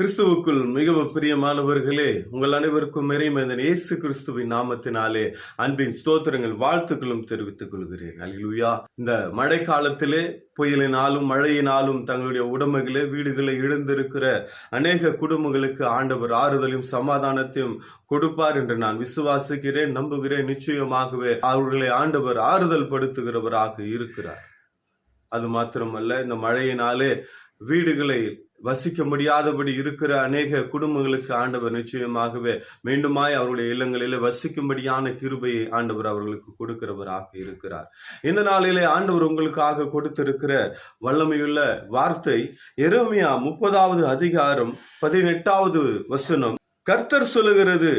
கிறிஸ்துவுக்குள் மிகவும் பிரியமானவர்களே உங்கள் அனைவருக்கும் இறைமேதன் இயேசு கிறிஸ்துவின் நாமத்தினாலே அன்பின் ஸ்தோத்திரங்கள் வாழ்த்துக்களும் தெரிவித்துக் கொள்கிறேன். அல்லேலூயா இந்த மழை காலத்திலே புயலினாலும் மழையினாலும் தங்களுடைய உடமைகளே வீடுகளை இழந்திருக்கிற அநேக குடும்பங்களுக்கு ஆண்டவர் ஆறுதலையும் சமாதானத்தையும் கொடுப்பார் என்று நான் விசுவாசிக்கிறேன் நம்புகிறேன். நிச்சயமாகவே அவர்களை ஆண்டவர் ஆறுதல் படுத்துகிறவராக இருக்கிறார். அது மாத்திரமல்ல இந்த மழையினாலே வீடுகளை வசிக்க முடியாதபடி இருக்கிற அநேக குடும்பங்களுக்கு ஆண்டவர் நிச்சயமாகவே மீண்டுமாய் அவருடைய இல்லங்களிலே வசிக்கும்படியான கிருபையை ஆண்டவர் அவர்களுக்கு கொடுக்கிறவராக இருக்கிறார். இந்த நாளிலே ஆண்டவர் உங்களுக்காக கொடுத்திருக்கிற வல்லமையுள்ள வார்த்தை எருமையா முப்பதாவது அதிகாரம் பதினெட்டாவது வசனம். கர்த்தர் சொல்லுகிறது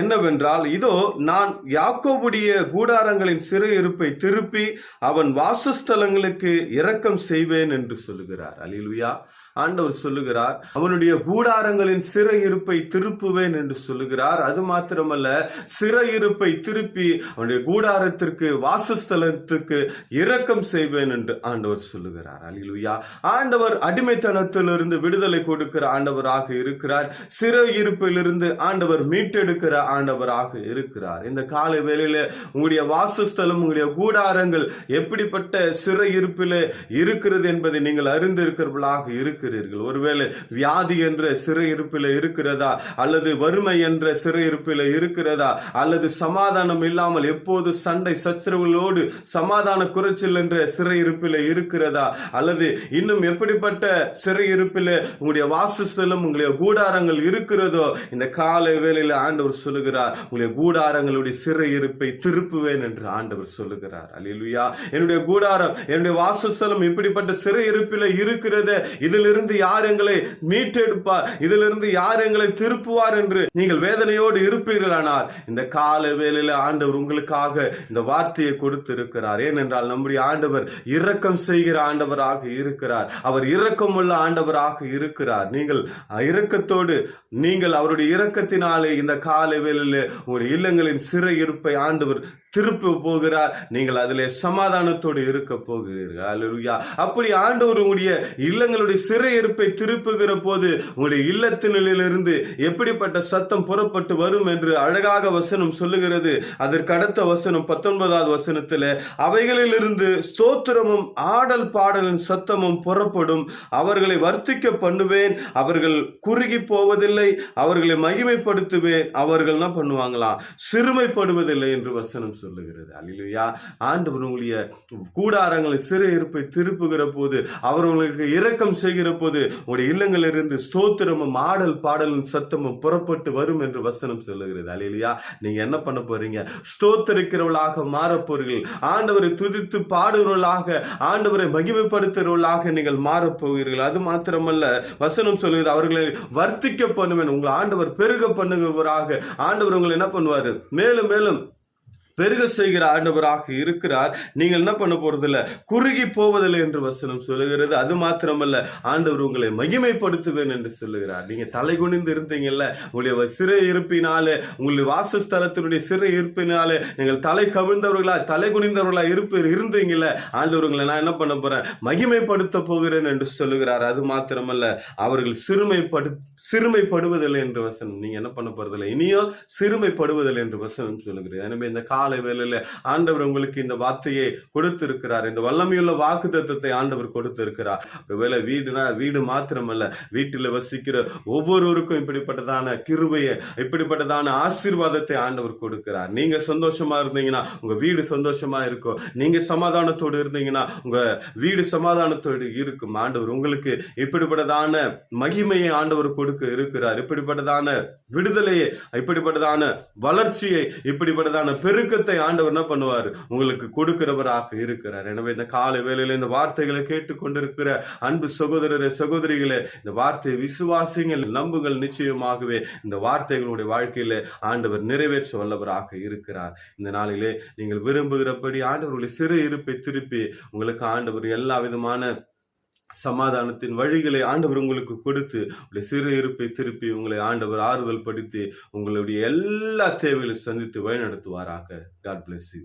என்னவென்றால் இதோ நான் யாக்கோபுடைய கூடாரங்களின் சிறு இருப்பை திருப்பி அவன் வாசஸ்தலங்களுக்கு இரக்கம் செய்வேன் என்று சொல்லுகிறார். அலிலுயா ஆண்டவர் சொல்லுகிறார் அவனுடைய கூடாரங்களின் சிறை இருப்பை திருப்புவேன் என்று சொல்லுகிறார். அது மாத்திரமல்ல சிறை இருப்பை திருப்பி அவனுடைய கூடாரத்திற்கு வாசஸ்தலத்துக்கு இரக்கம் செய்வேன் என்று ஆண்டவர் சொல்லுகிறார். அலிலுயா ஆண்டவர் அடிமைத்தனத்திலிருந்து விடுதலை கொடுக்கிற ஆண்டவராக இருக்கிறார். சிறை இருப்பிலிருந்து ஆண்டவர் மீட்டெடுக்கிற ஆண்டவராக இருக்கிறார். இந்த காலை வேளையில உங்களுடைய வாசஸ்தலம் உங்களுடைய கூடாரங்கள் எப்படிப்பட்ட சிறை இருப்பில் இருக்கிறது என்பதை நீங்கள் அறிந்திருக்கிறவர்களாக இருக்கிறீர்கள். ஒருவேளை வியாதி என்ற சிறை இருப்பில் இருக்கிறதா? அல்லது வறுமை என்ற சிறை இருப்பில் இருக்கிறதா? அல்லது சமாதானம் இல்லாமல் எப்போது சண்டை சச்சரவுகளோடு சமாதான குறைச்சல் என்ற சிறை இருப்பில் இருக்கிறதா? அல்லது இன்னும் எப்படிப்பட்ட சிறை இருப்பில் உங்களுடைய வாசஸ்தலம் உங்களுடைய கூடாரங்கள் இருக்கிறதோ? இந்த காலை வேளையில் ஆண்டவர் சொல்லுகிறார் உங்களுடைய கூடாரங்களுடைய சிறை இருப்பை திருப்புவேன் என்று ஆண்டவர் சொல்லுகிறார். அல்லேலூயா. என்னுடைய கூடாரம் என்னுடைய வாசஸ்தலம் இப்படிப்பட்ட சிறை இருப்பில் இருக்கிறது. இதிலிருந்து யார் எங்களை மீட்டெடுப்பார்? இதிலிருந்து யார் எங்களை திருப்புவார் என்று நீங்கள் வேதனையோடு இருப்பீர்களானால் இந்த கால வேலையில் ஆண்டவர் உங்களுக்காக இந்த வார்த்தையை கொடுத்திருக்கிறார். ஏனென்றால் நம்முடைய ஆண்டவர் இரக்கம் செய்கிற ஆண்டவராக இருக்கிறார். அவர் இரக்கம் உள்ள ஆண்டவராக இருக்கிறார். நீங்கள் இரக்கத்தோடு நீங்கள் அவருடைய இரக்கத்தினாலே இந்த கால வேலையில் உங்களுடைய இல்லங்களின் சிறை இருப்பை ஆண்டவர் திருப்ப போகிறார். நீங்கள் அதிலே சமாதானத்தோடு இருக்க போகிறீர்கள். அப்படி ஆண்டவர் உங்களுடைய இல்லங்களுடைய சிறையிருப்பை திருப்புகிற போது உங்களுடைய இல்லத்தினிலிருந்து எப்படிப்பட்ட சத்தம் புறப்பட்டு வரும் என்று அழகாக வசனம் சொல்லுகிறது. அதற்கு அடுத்த வசனம் பத்தொன்பதாவது வசனத்தில் அவைகளிலிருந்து ஸ்தோத்திரமும் ஆடல் பாடலின் சத்தமும் புறப்படும். அவர்களை வர்த்திக்க பண்ணுவேன். அவர்கள் குறுகி போவதில்லை. அவர்களை மகிமைப்படுத்துவேன். அவர்கள் என்ன பண்ணுவாங்களாம் சிறுமைப்படுவதில்லை என்று வசனம் சொல்லுகிறது. அல்லையா ஆண்டவர் உங்களுடைய கூடாரங்களை சிறை இருப்பை திருப்புகிற போது அவர் உங்களுக்கு இரக்கம் செய்கிற போது உங்களுடைய இல்லங்களிலிருந்து ஸ்தோத்திரமும் ஆடல் பாடலும் சத்தமும் புறப்பட்டு வரும் என்று வசனம் சொல்லுகிறது. இல்லையா நீங்க என்ன பண்ண போறீங்க? ஸ்தோத்தரிக்கிறவளாக மாறப் போறீர்கள் ஆண்டவரை துதித்து பாடுகிறவர்களாக ஆண்டவரை மகிமைப்படுத்துகிறவர்களாக நீங்கள் மாறப் போகிறீர்கள் அது மாத்திரமல்ல வசனம் சொல்லுகிறது அவர்களை வர்த்திக்க பண்ணுவேன். உங்களை ஆண்டவர் பெருக பண்ணுகிறவராக ஆண்டவர் உங்களை என்ன பண்ணுவாரு? மேலும் மேலும் பெருக செய்கிற ஆண்டவராக இருக்கிறார். நீங்கள் என்ன பண்ண போறதில்ல? குறுகி போவதில்லை என்று வசனம் சொல்லுகிறது. அது மாத்திரமல்ல ஆண்டவர் உங்களை மகிமைப்படுத்துவேன் என்று சொல்லுகிறார். நீங்க தலை குனிந்து இருந்தீங்கல்ல உங்களுடைய சிறை இருப்பினாலே உங்களுடைய வாசஸ்தலத்தினுடைய சிறை இருப்பினாலே நீங்கள் தலை கவிழ்ந்தவர்களா தலை குனிந்தவர்களா இருப்பு இருந்தீங்கல்ல ஆண்டவர் உங்களை நான் என்ன பண்ண போறேன்? மகிமைப்படுத்த போகிறேன் என்று சொல்லுகிறார். அது மாத்திரமல்ல அவர்கள் சிறுமைப்படு சிறுமைப்படுவதில்லை என்று வசனம். நீங்க என்ன பண்ண போறதில்லை? இனியும் சிறுமைப்படுவதில்லை என்று வசனம் சொல்லுகிறது. எனவே இந்த கால காலை வேலையில் ஆண்டவர் உங்களுக்கு இந்த வார்த்தையை கொடுத்திருக்கிறார். இந்த வல்லமையுள்ள வாக்கு தத்துவத்தை ஆண்டவர் கொடுத்திருக்கிறார். ஒருவேளை வீடுனா வீடு மாத்திரமல்ல வீட்டில் வசிக்கிற ஒவ்வொருவருக்கும் இப்படிப்பட்டதான கிருபையை இப்படிப்பட்டதான ஆசீர்வாதத்தை ஆண்டவர் கொடுக்கிறார். நீங்க சந்தோஷமா இருந்தீங்கன்னா உங்க வீடு சந்தோஷமா இருக்கும். நீங்க சமாதானத்தோடு இருந்தீங்கன்னா உங்க வீடு சமாதானத்தோடு இருக்கும். ஆண்டவர் உங்களுக்கு இப்படிப்பட்டதான மகிமையை ஆண்டவர் கொடுக்க இருக்கிறார். இப்படிப்பட்டதான விடுதலையை இப்படிப்பட்டதான வளர்ச்சியை இப்படிப்பட்டதான பெருக்க பெருக்கத்தை ஆண்டவர் என்ன பண்ணுவார்? உங்களுக்கு கொடுக்கிறவராக இருக்கிறார். எனவே இந்த காலை வேலையில் இந்த வார்த்தைகளை கேட்டுக்கொண்டிருக்கிற அன்பு சகோதரரே சகோதரிகளே இந்த வார்த்தையை விசுவாசிங்கள் நம்புங்கள் நிச்சயமாகவே. இந்த வார்த்தைகளுடைய வாழ்க்கையில ஆண்டவர் நிறைவேற்ற வல்லவராக இருக்கிறார். இந்த நாளிலே நீங்கள் விரும்புகிறபடி ஆண்டவர்களுடைய சிறு இருப்பை திருப்பி உங்களுக்கு ஆண்டவர் எல்லா விதமான சமாதானத்தின் வழிகளை ஆண்டவர் உங்களுக்கு கொடுத்து உங்களுடைய சிறு இருப்பை திருப்பி உங்களை ஆண்டவர் ஆறுதல் படுத்தி உங்களுடைய எல்லா தேவைகளையும் சந்தித்து வழிநடத்துவாராக. God bless you